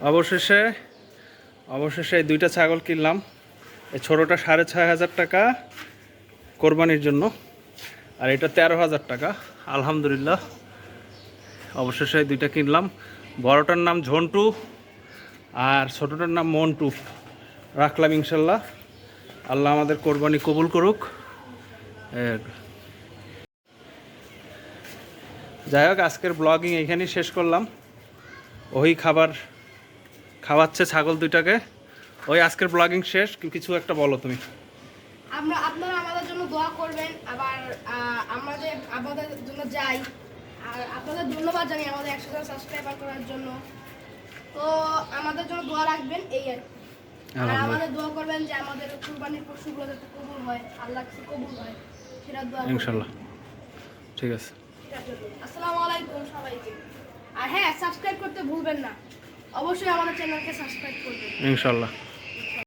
অবশেষে অবশেষে এই দুইটা ছাগল কিনলাম। এই ছোটোটা সাড়ে ছয় হাজার টাকা কোরবানির জন্য আর এটা তেরো হাজার টাকা। আলহামদুলিল্লাহ, অবশেষে এই দুইটা কিনলাম। বড়টার নাম ঝন্টু আর ছোটোটার নাম মন্টু। রাখলাম ইনশাল্লাহ। আল্লাহ আমাদের কোরবানি কবুল করুক। যাই হোক, আজকের ব্লগিং এখানেই শেষ করলাম। ওই খাবার খাওয়াচ্ছে ছাগল দুইটাকে। ওই আজকের ব্লগিং শেষ কিছু একটা বলো তুমি। আমরা আপনারা আমাদের জন্য দোয়া করবেন আবার আমাদের আমাদের জন্য যাই। আর আপনাদের ধন্যবাদ জানি আমাদের একশো জন সাবস্ক্রাইবার করার জন্য। তো আমাদের জন্য দোয়া রাখবেন এই আর। আর আমাদের দোয়া করবেন যে আমাদের কুরবানির পশুগুলো যাতে কবুল হয় আল্লাহ কাছে কবুল হয় সেটা দোয়া করবেন। ইনশাল্লাহ। ঠিক আছে। আসসালামু আলাইকুম সবাইকে। আর হ্যাঁ সাবস্ক্রাইব করতে ভুলবেন না। অবশ্যই আমাদের চ্যানেলকে সাবস্ক্রাইব করবেন। ইনশাল্লাহ।